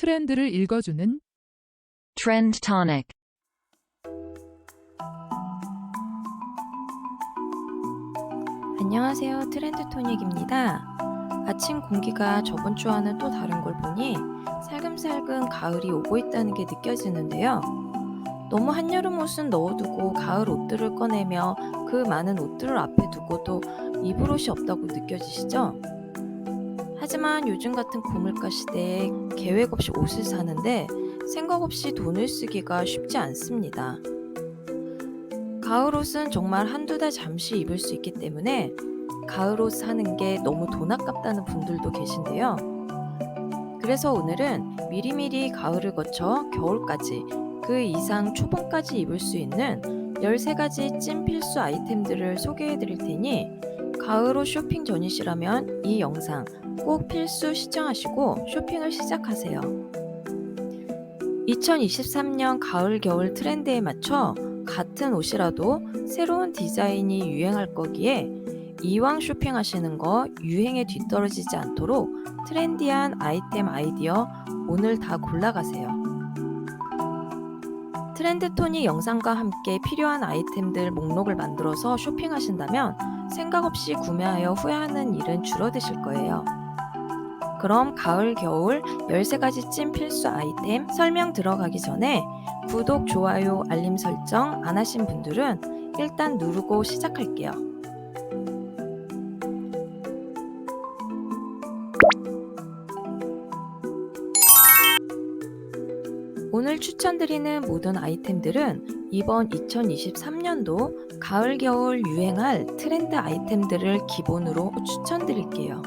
트렌드를 읽어주는 Trend Tonic. 안녕하세요. 트렌드 토닉입니다. 아침 공기가 저번 주와는 또 다른 걸 보니 살금살금 가을이 오고 있다는 게 느껴지는데요. 너무 한여름 옷은 넣어두고 가을 옷들을 꺼내며 그 많은 옷들을 앞에 두고도 입을 옷이 없다고 느껴지시죠? 하지만 요즘 같은 고물가 시대에 계획 없이 옷을 사는데 생각 없이 돈을 쓰기가 쉽지 않습니다. 가을 옷은 정말 한두 달 잠시 입을 수 있기 때문에 가을 옷 사는 게 너무 돈 아깝다는 분들도 계신데요. 그래서 오늘은 미리미리 가을을 거쳐 겨울까지 그 이상 초봄까지 입을 수 있는 13가지 찐 필수 아이템들을 소개해 드릴 테니 가을 옷 쇼핑 전이시라면 이 영상 꼭 필수 시청하시고 쇼핑을 시작하세요. 2023년 가을 겨울 트렌드에 맞춰 같은 옷이라도 새로운 디자인이 유행할 거기에 이왕 쇼핑하시는 거 유행에 뒤떨어지지 않도록 트렌디한 아이템 아이디어 오늘 다 골라가세요. 트렌드톤이 영상과 함께 필요한 아이템들 목록을 만들어서 쇼핑하신다면 생각 없이 구매하여 후회하는 일은 줄어드실 거예요. 그럼 가을, 겨울 13가지 찐 필수 아이템 설명 들어가기 전에 구독, 좋아요, 알림 설정 안 하신 분들은 일단 누르고 시작할게요. 오늘 추천드리는 모든 아이템들은 이번 2023년도 가을, 겨울 유행할 트렌드 아이템들을 기본으로 추천드릴게요.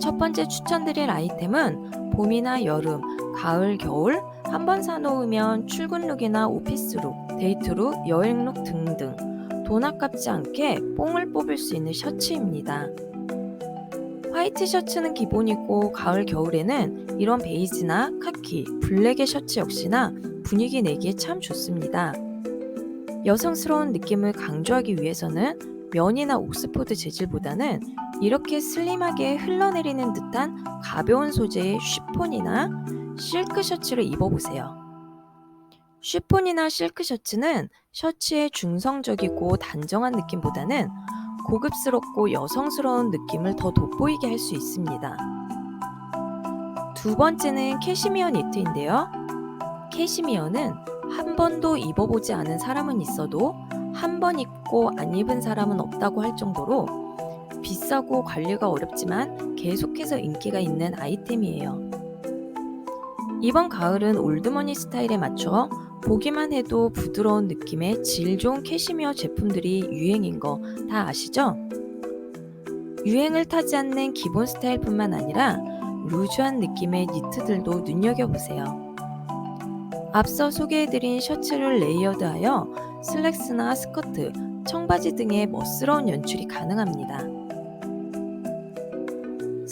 첫 번째 추천드릴 아이템은 봄이나 여름, 가을, 겨울 한 번 사놓으면 출근룩이나 오피스룩, 데이트룩, 여행룩 등등 돈 아깝지 않게 뽕을 뽑을 수 있는 셔츠입니다. 화이트 셔츠는 기본이고 가을, 겨울에는 이런 베이지나 카키, 블랙의 셔츠 역시나 분위기 내기에 참 좋습니다. 여성스러운 느낌을 강조하기 위해서는 면이나 옥스포드 재질보다는 이렇게 슬림하게 흘러내리는 듯한 가벼운 소재의 쉬폰이나 실크 셔츠를 입어보세요. 쉬폰이나 실크 셔츠는 셔츠의 중성적이고 단정한 느낌보다는 고급스럽고 여성스러운 느낌을 더 돋보이게 할 수 있습니다. 두 번째는 캐시미어 니트인데요. 캐시미어는 한 번도 입어보지 않은 사람은 있어도 한 번 입고 안 입은 사람은 없다고 할 정도로 비싸고 관리가 어렵지만 계속해서 인기가 있는 아이템이에요. 이번 가을은 올드머니 스타일에 맞춰 보기만 해도 부드러운 느낌의 질 좋은 캐시미어 제품들이 유행인 거 다 아시죠? 유행을 타지 않는 기본 스타일뿐만 아니라 루즈한 느낌의 니트들도 눈여겨보세요. 앞서 소개해드린 셔츠를 레이어드하여 슬랙스나 스커트, 청바지 등의 멋스러운 연출이 가능합니다.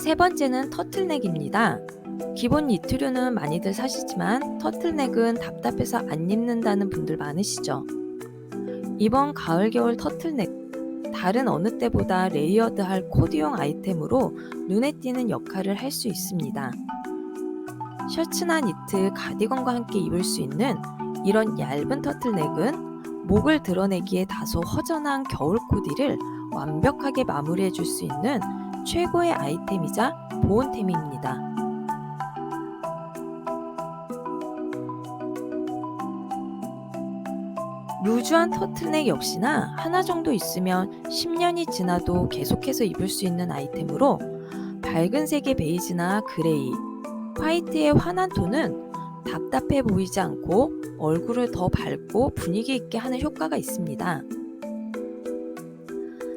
세 번째는 터틀넥입니다. 기본 니트류는 많이들 사시지만 터틀넥은 답답해서 안 입는다는 분들 많으시죠? 이번 가을 겨울 터틀넥 다른 어느 때보다 레이어드할 코디용 아이템으로 눈에 띄는 역할을 할 수 있습니다. 셔츠나 니트, 가디건과 함께 입을 수 있는 이런 얇은 터틀넥은 목을 드러내기에 다소 허전한 겨울 코디를 완벽하게 마무리해 줄 수 있는 최고의 아이템이자 보온템입니다. 루즈한 터틀넥 역시나 하나 정도 있으면 10년이 지나도 계속해서 입을 수 있는 아이템으로 밝은 색의 베이지나 그레이, 화이트의 환한 톤은 답답해 보이지 않고 얼굴을 더 밝고 분위기 있게 하는 효과가 있습니다.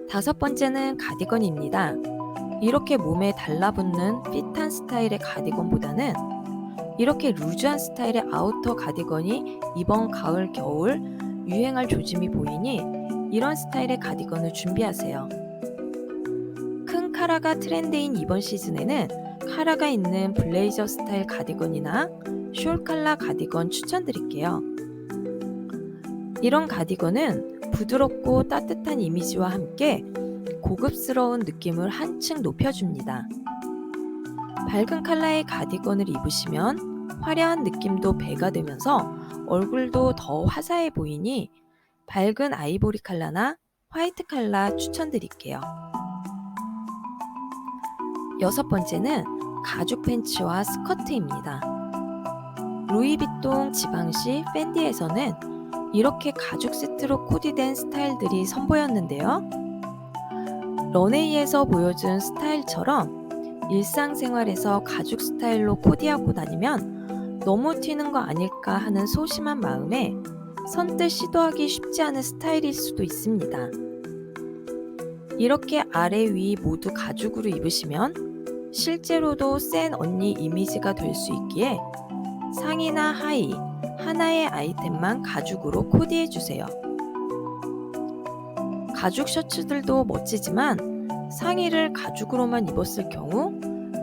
다섯 번째는 가디건입니다. 이렇게 몸에 달라붙는 핏한 스타일의 가디건보다는 이렇게 루즈한 스타일의 아우터 가디건이 이번 가을, 겨울 유행할 조짐이 보이니 이런 스타일의 가디건을 준비하세요. 큰 카라가 트렌드인 이번 시즌에는 카라가 있는 블레이저 스타일 가디건이나 숄 칼라 가디건 추천드릴게요. 이런 가디건은 부드럽고 따뜻한 이미지와 함께 고급스러운 느낌을 한층 높여줍니다. 밝은 컬러의 가디건을 입으시면 화려한 느낌도 배가 되면서 얼굴도 더 화사해 보이니 밝은 아이보리 컬러나 화이트 컬러 추천드릴게요. 여섯 번째는 가죽 팬츠와 스커트입니다. 루이비통 지방시 팬디에서는 이렇게 가죽 세트로 코디된 스타일들이 선보였는데요. 런웨이에서 보여준 스타일처럼 일상생활에서 가죽 스타일로 코디하고 다니면 너무 튀는 거 아닐까 하는 소심한 마음에 선뜻 시도하기 쉽지 않은 스타일일 수도 있습니다. 이렇게 아래 위 모두 가죽으로 입으시면 실제로도 센 언니 이미지가 될 수 있기에 상의나 하의 하나의 아이템만 가죽으로 코디해 주세요. 가죽 셔츠들도 멋지지만 상의를 가죽으로만 입었을 경우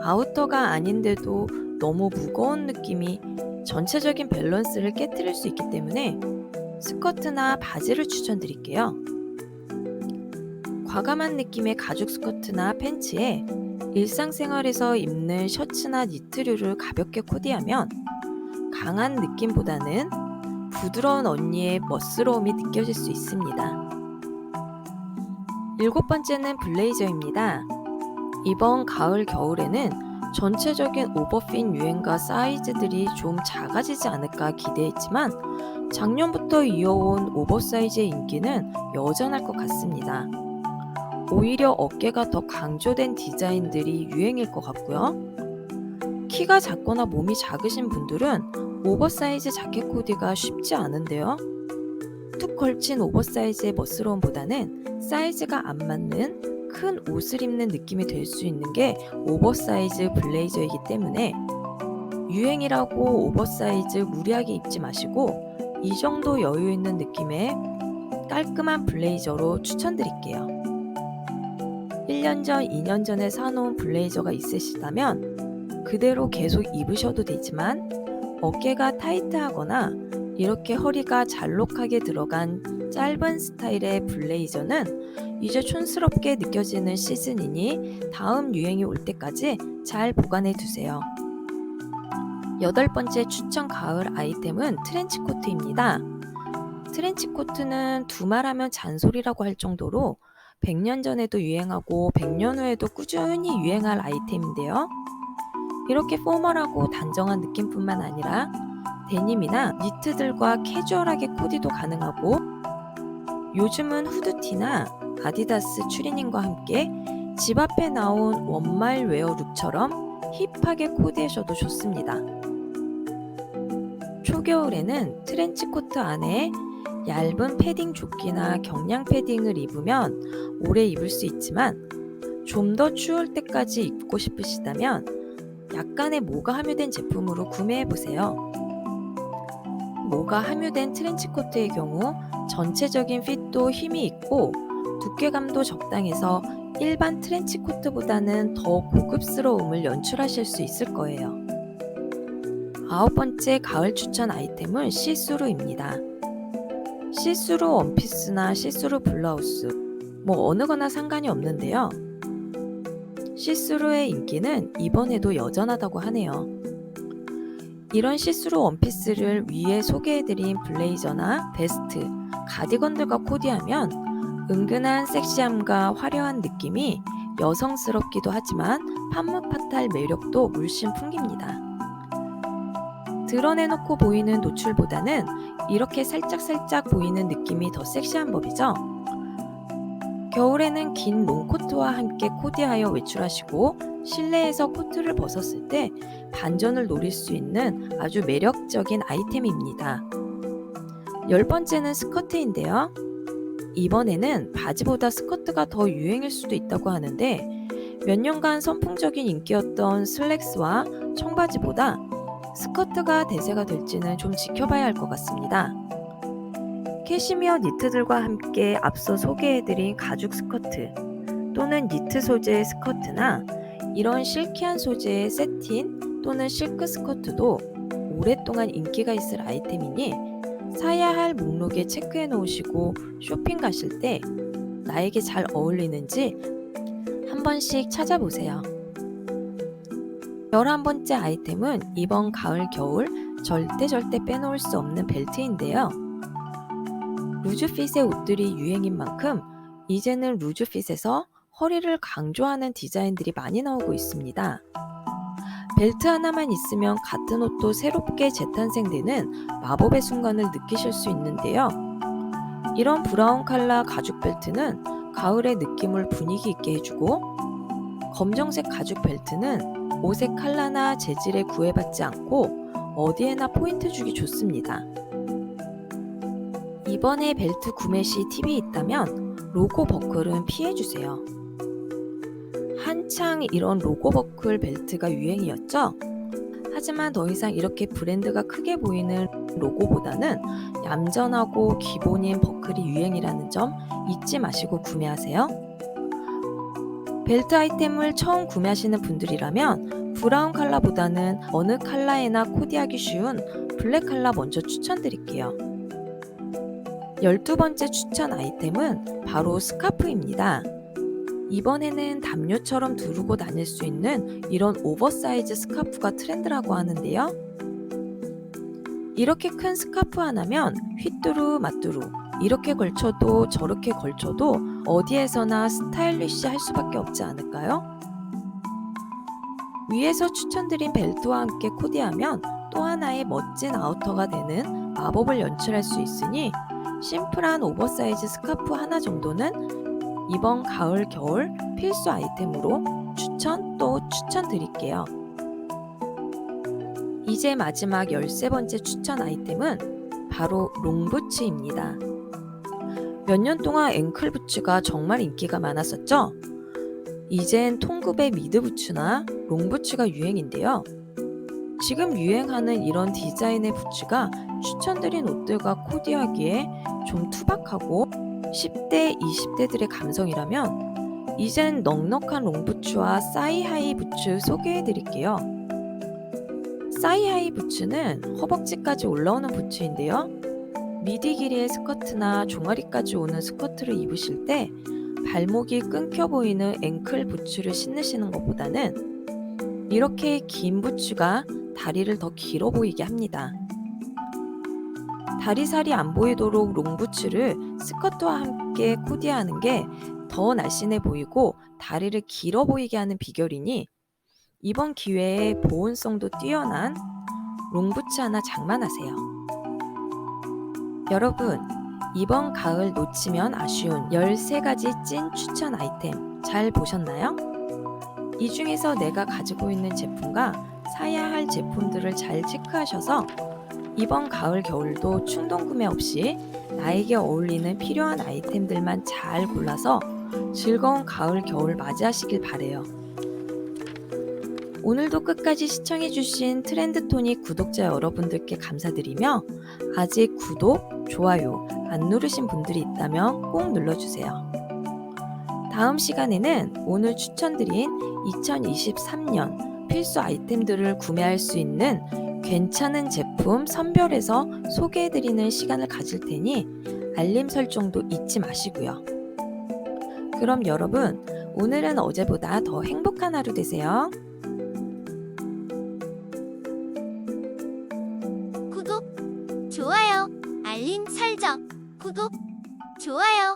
아우터가 아닌데도 너무 무거운 느낌이 전체적인 밸런스를 깨뜨릴 수 있기 때문에 스커트나 바지를 추천드릴게요. 과감한 느낌의 가죽 스커트나 팬츠에 일상생활에서 입는 셔츠나 니트류를 가볍게 코디하면 강한 느낌보다는 부드러운 언니의 멋스러움이 느껴질 수 있습니다. 일곱 번째는 블레이저입니다. 이번 가을 겨울에는 전체적인 오버핏 유행과 사이즈들이 좀 작아지지 않을까 기대했지만 작년부터 이어온 오버사이즈의 인기는 여전할 것 같습니다. 오히려 어깨가 더 강조된 디자인들이 유행일 것 같고요. 키가 작거나 몸이 작으신 분들은 오버사이즈 자켓 코디가 쉽지 않은데요. 툭 걸친 오버사이즈의 멋스러움보다는 사이즈가 안 맞는 큰 옷을 입는 느낌이 될 수 있는 게 오버사이즈 블레이저이기 때문에 유행이라고 오버사이즈 무리하게 입지 마시고 이 정도 여유 있는 느낌의 깔끔한 블레이저로 추천드릴게요. 1년 전, 2년 전에 사놓은 블레이저가 있으시다면 그대로 계속 입으셔도 되지만 어깨가 타이트하거나 이렇게 허리가 잘록하게 들어간 짧은 스타일의 블레이저는 이제 촌스럽게 느껴지는 시즌이니 다음 유행이 올 때까지 잘 보관해 두세요. 여덟 번째 추천 가을 아이템은 트렌치코트입니다. 트렌치코트는 두말하면 잔소리라고 할 정도로 100년 전에도 유행하고 100년 후에도 꾸준히 유행할 아이템인데요. 이렇게 포멀하고 단정한 느낌뿐만 아니라 데님이나 니트들과 캐주얼하게 코디도 가능하고 요즘은 후드티나 아디다스 추리닝과 함께 집 앞에 나온 원말 웨어 룩처럼 힙하게 코디하셔도 좋습니다. 초겨울에는 트렌치 코트 안에 얇은 패딩 조끼나 경량 패딩을 입으면 오래 입을 수 있지만 좀 더 추울 때까지 입고 싶으시다면 약간의 모가 함유된 제품으로 구매해 보세요. 모가 함유된 트렌치코트의 경우 전체적인 핏도 힘이 있고 두께감도 적당해서 일반 트렌치코트보다는 더 고급스러움을 연출하실 수 있을 거예요. 아홉 번째 가을 추천 아이템은 시스루입니다. 시스루 원피스나 시스루 블라우스, 뭐 어느 거나 상관이 없는데요. 시스루의 인기는 이번에도 여전하다고 하네요. 이런 시스루 원피스를 위에 소개해드린 블레이저나 베스트, 가디건들과 코디하면 은근한 섹시함과 화려한 느낌이 여성스럽기도 하지만 판무파탈 매력도 물씬 풍깁니다. 드러내놓고 보이는 노출보다는 이렇게 살짝살짝 보이는 느낌이 더 섹시한 법이죠. 겨울에는 긴 롱코트와 함께 코디하여 외출하시고 실내에서 코트를 벗었을 때 반전을 노릴 수 있는 아주 매력적인 아이템입니다. 열 번째는 스커트인데요. 이번에는 바지보다 스커트가 더 유행일 수도 있다고 하는데 몇 년간 선풍적인 인기였던 슬랙스와 청바지보다 스커트가 대세가 될지는 좀 지켜봐야 할 것 같습니다. 캐시미어 니트들과 함께 앞서 소개해드린 가죽 스커트 또는 니트 소재의 스커트나 이런 실키한 소재의 세틴 또는 실크 스커트도 오랫동안 인기가 있을 아이템이니 사야 할 목록에 체크해 놓으시고 쇼핑 가실 때 나에게 잘 어울리는지 한 번씩 찾아보세요. 11번째 아이템은 이번 가을 겨울 절대 절대 빼놓을 수 없는 벨트인데요. 루즈핏의 옷들이 유행인 만큼 이제는 루즈핏에서 허리를 강조하는 디자인들이 많이 나오고 있습니다. 벨트 하나만 있으면 같은 옷도 새롭게 재탄생되는 마법의 순간을 느끼실 수 있는데요. 이런 브라운 컬러 가죽 벨트는 가을의 느낌을 분위기 있게 해주고 검정색 가죽 벨트는 옷의 컬러나 재질에 구애받지 않고 어디에나 포인트 주기 좋습니다. 이번에 벨트 구매 시 팁이 있다면 로고 버클은 피해주세요. 한창 이런 로고 버클 벨트가 유행이었죠? 하지만 더 이상 이렇게 브랜드가 크게 보이는 로고보다는 얌전하고 기본인 버클이 유행이라는 점 잊지 마시고 구매하세요. 벨트 아이템을 처음 구매하시는 분들이라면 브라운 컬러보다는 어느 컬러에나 코디하기 쉬운 블랙 컬러 먼저 추천드릴게요. 12번째 추천 아이템은 바로 스카프입니다. 이번에는 담요처럼 두르고 다닐 수 있는 이런 오버사이즈 스카프가 트렌드라고 하는데요. 이렇게 큰 스카프 하나면 휘뚜루 마뚜루 이렇게 걸쳐도 저렇게 걸쳐도 어디에서나 스타일리시 할 수밖에 없지 않을까요? 위에서 추천드린 벨트와 함께 코디하면 또 하나의 멋진 아우터가 되는 마법을 연출할 수 있으니 심플한 오버사이즈 스카프 하나 정도는 이번 가을 겨울 필수 아이템으로 추천 또 추천드릴게요. 이제 마지막 13번째 추천 아이템은 바로 롱부츠입니다. 몇 년 동안 앵클 부츠가 정말 인기가 많았었죠? 이젠 통급의 미드 부츠나 롱 부츠가 유행인데요. 지금 유행하는 이런 디자인의 부츠가 추천드린 옷들과 코디하기에 좀 투박하고 10대, 20대들의 감성이라면 이젠 넉넉한 롱부츠와 사이하이 부츠 소개해 드릴게요. 사이하이 부츠는 허벅지까지 올라오는 부츠인데요. 미디 길이의 스커트나 종아리까지 오는 스커트를 입으실 때 발목이 끊겨 보이는 앵클 부츠를 신으시는 것보다는 이렇게 긴 부츠가 다리를 더 길어 보이게 합니다. 다리살이 안 보이도록 롱부츠를 스커트와 함께 코디하는 게 더 날씬해 보이고 다리를 길어 보이게 하는 비결이니 이번 기회에 보온성도 뛰어난 롱부츠 하나 장만하세요. 여러분, 이번 가을 놓치면 아쉬운 13가지 찐 추천 아이템 잘 보셨나요? 이 중에서 내가 가지고 있는 제품과 사야 할 제품들을 잘 체크하셔서 이번 가을 겨울도 충동 구매 없이 나에게 어울리는 필요한 아이템들만 잘 골라서 즐거운 가을 겨울 맞이하시길 바래요. 오늘도 끝까지 시청해주신 트렌드토닉 구독자 여러분들께 감사드리며 아직 구독, 좋아요 안 누르신 분들이 있다면 꼭 눌러주세요. 다음 시간에는 오늘 추천드린 2023년 필수 아이템들을 구매할 수 있는 괜찮은 제품 선별해서 소개해드리는 시간을 가질 테니 알림 설정도 잊지 마시고요. 그럼 여러분, 오늘은 어제보다 더 행복한 하루 되세요. 구독, 좋아요, 알림 설정, 구독, 좋아요.